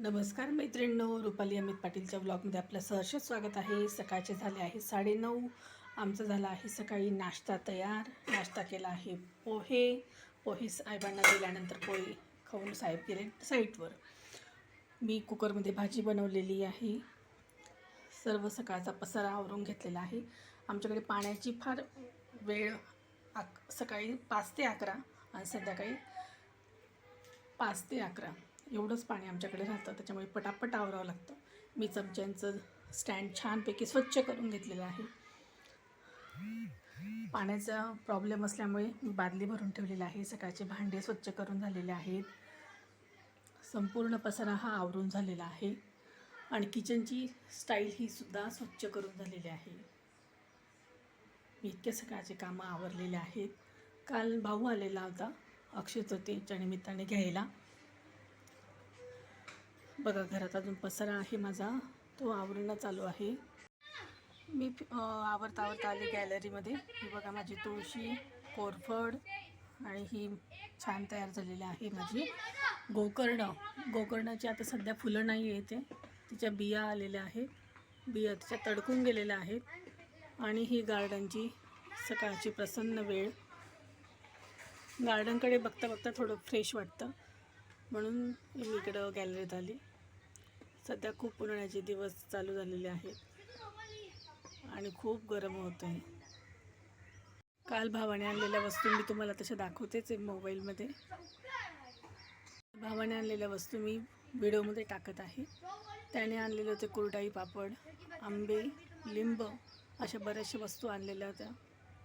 नमस्कार मैत्रिणींनो रुपाली अमित पाटीलच्या ब्लॉगमध्ये आपलं सहर्ष स्वागत आहे. सकाळचे झाले आहे साडेनऊ. आमचं झालं आहे सकाळी नाश्ता तयार. नाश्ता केला आहे पोहे. पोहे साहेबांना दिल्यानंतर पोहे खाऊन साहेब गेले साईटवर. मी कुकरमध्ये भाजी बनवलेली आहे. सर्व सकाळचा पसारा आवरून घेतलेला आहे. आमच्याकडे पाण्याची फार वेळ आक सकाळी पाच ते अकरा आणि संध्याकाळी पाच ते अकरा. एवढंच पाणी आमच्याकडे राहतं त्याच्यामुळे पटापट आवरावं लागतं. मी चमच्यांचं स्टँड छानपैकी स्वच्छ करून घेतलेलं आहे. पाण्याचा प्रॉब्लेम असल्यामुळे मी बादली भरून ठेवलेली आहे. सकाळचे भांडे स्वच्छ करून झालेले आहेत. संपूर्ण पसारा हा आवरून झालेला आहे. आणि किचनची स्टाईल ही सुद्धा स्वच्छ करून झालेली आहे. मी इतके सकाळचे कामं आवरलेले आहेत. काल भाऊ आलेला होता अक्षय तृतीयेच्या निमित्ताने घ्यायला. बघा घरात अजून पसारा आहे माझा. तो आवरणं चालू आहे. मी आवरता आवरता आले गॅलरीमध्ये. ही बघा माझी तुळशी कोरफड आणि ही छान तयार झालेली आहे माझी गोकर्ण. गोकर्णाची आता सध्या फुलं नाही येते. तिच्या बिया आलेल्या आहेत. बिया तिच्या तडकून गेलेल्या आहेत. आणि ही गार्डनची सकाळची प्रसन्न वेळ. गार्डनकडे बघता बघता थोडं फ्रेश वाटतं. म्हणून मी इकडं गॅलरीत आली. सध्या खूप उन्हाळ्याचे दिवस चालू झालेले आहेत. आणि खूप गरम होत आहे काल भावाने आणलेल्या वस्तू मी तुम्हाला तशा दाखवतेच आहे मोबाईलमध्ये. भावाने आणलेल्या वस्तू मी व्हिडिओमध्ये टाकत आहे. त्याने आणलेले होते कुरडाई पापड आंबे लिंब अशा बऱ्याचशा वस्तू आणलेल्या होत्या.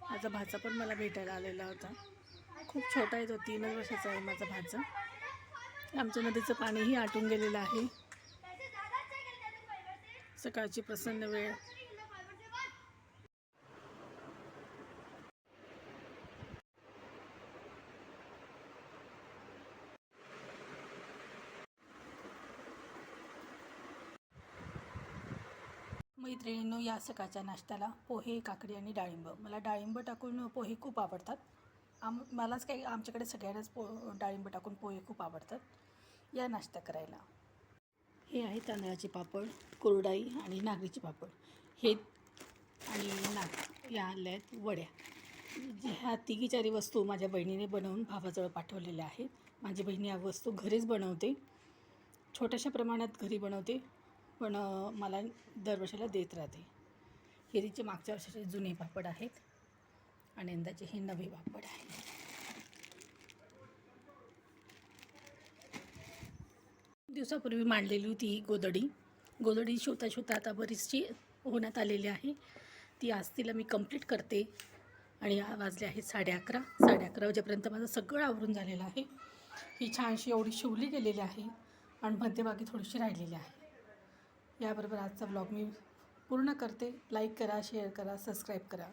माझा भाचा पण मला भेटायला आलेला होता. खूप छोटा आहे तो तीनच वर्षाचा आहे माझा भाचा. आमच्या नदीचं पाणीही आटून गेलेलं आहे. सकाळची प्रसन्न वेळ. मैत्रिणींनो या सकाळच्या नाश्त्याला पोहे काकडी आणि डाळिंब. मला डाळिंब टाकून पोहे खूप आवडतात. आम मलाच काही आमच्याकडे सगळ्यांनाच पो डाळिंब टाकून पोहे खूप आवडतात. या नाश्ता करायला. हे आहे तांदळाचे पापड कुरडाई आणि नागरीचे पापड. हे आणि नाग या आणल्या आहेत वड्या. ह्या तिघी चारी वस्तू माझ्या बहिणीने बनवून भावाजवळ पाठवलेल्या आहेत. माझी बहिणी या वस्तू घरीच बनवते. छोट्याशा प्रमाणात घरी बनवते पण मला दरवर्षाला देत राहते. हे तिचे मागच्या वर्षाचे जुने पापड आहेत. आणि यंदाची ही नवी पापड आहे. दिवसापूर्वी मांडलेली होती ही गोदडी गोदडी शिवता शिवता आता बरीचशी होण्यात आलेली आहे. ती आज तिला मी कंप्लीट करते. आणि वाजले आहेत साडे अकरा. साडे अकरा वाजेपर्यंत माझं सगळं आवरून झालेलं आहे. ही छानशी एवढी शिवली गेलेली आहे आणि मध्यभागी थोडीशी राहिलेली आहे. याबरोबर आजचा ब्लॉग मी पूर्ण करते. लाईक करा शेअर करा सबस्क्राईब करा.